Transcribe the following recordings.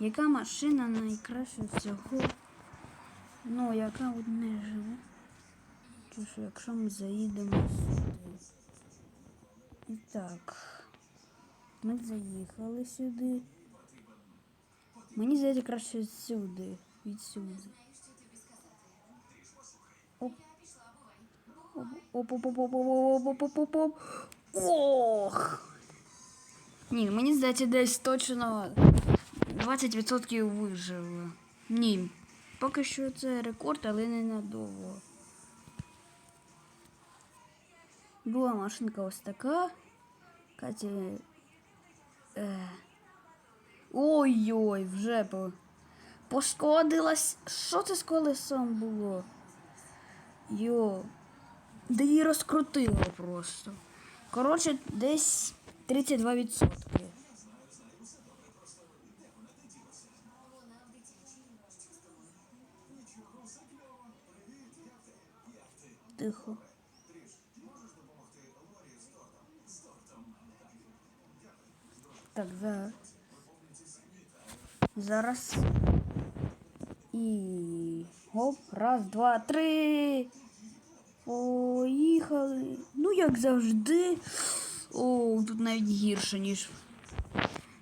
Яка машина найкраще всього? Ну, яка от не живе? Що, якщо ми заїдемо сюди. І так. Ми заїхали сюди. Мені здається краще сюди. Відсюди. Оп. Оп, оп, оп, оп, оп, оп, оп, оп, оп, оп. Ох! Ні, мені здається, десь точно 20% вижили. Ні. Поки що це рекорд, але не надовго. Була машинка ось така. Каті. Е. Ой-ой, вже по... пошкодилась. Що це з колесом було? Йо. Да її розкрутило просто. Коротше, десь 32%. Тихо. Так, зараз. Зараз. І. Гоп, раз, два, три. Поїхали. Ну, як завжди. О, тут навіть гірше, ніж.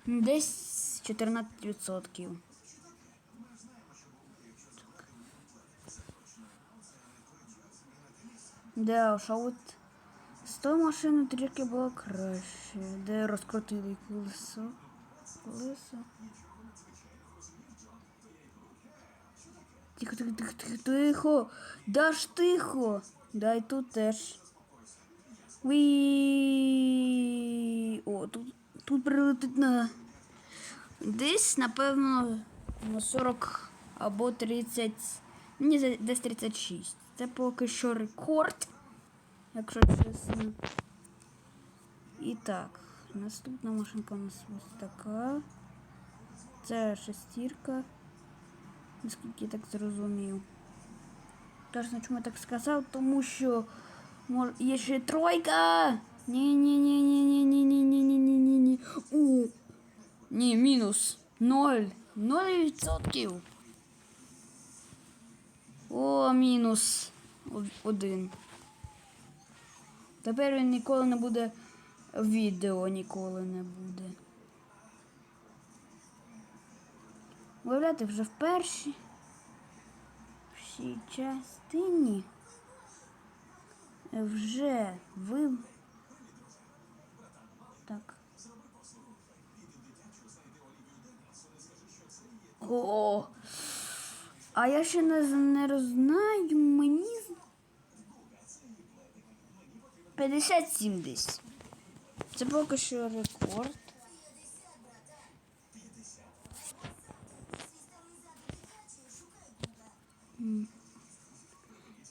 Десь 14%. Да, а от з тою машиною трішки було краще. Де розкрутили колесо. Колесо. Тихо, тихо, тихо, тихо, тихо. Да ж тихо. Дай тут теж. Уі. О, тут, тут прилетить на. Десь, напевно, на 40 або 30. Ні, десь 36. Це поки що рекорд, якщо чесно. І так, наступна машинка у нас ось така. Це шестірка. Наскільки я так зрозумів. Точно чому я так сказав, тому що мож... є ще тройка. ні ні ні ні ні ні ні ні ні ні ні ні У. Ні, мінус. Ноль. Ноль відсотків. О, мінус один. Тепер він ніколи не буде відео, ніколи не буде. Виявляти вже в першій частині вже ви. Так. О, а я ще не, не рознаю, мені з- 57 десь. Це поки що рекорд.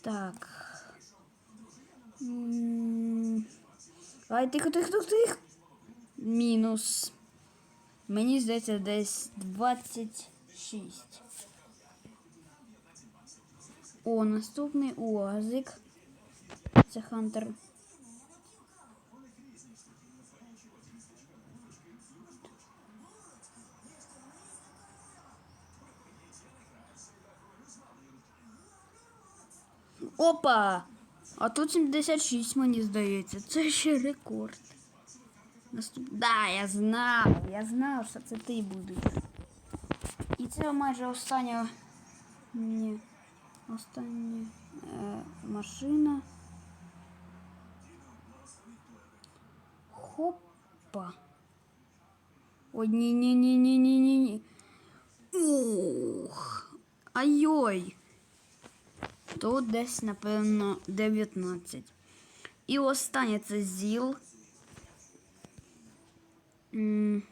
Так. Ай, тихо, тихо, тихо, тихо. Мінус. Мені здається, десь 26. О, наступний УАЗик. Це Хантер. Опа! А тут 76, мені здається. Це ще рекорд. Наступ... Да, я знав, я знав, що це ти будеш. І це майже остання. Ні. Остання е, машина. Хопа. Ой, ні, ні, ні, ні, ні, ні, ні. Ух. Айой. Тут десь, напевно, 19. І останнє це ЗІЛ. М.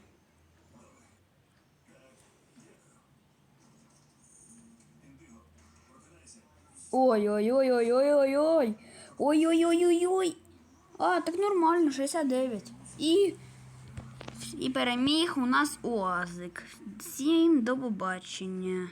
Ой-ой-ой-ой-ой-ой-ой. Ой-ой-ой-ой-ой. А, так нормально, 69. І, і переміг у нас УАЗик. Всім до побачення.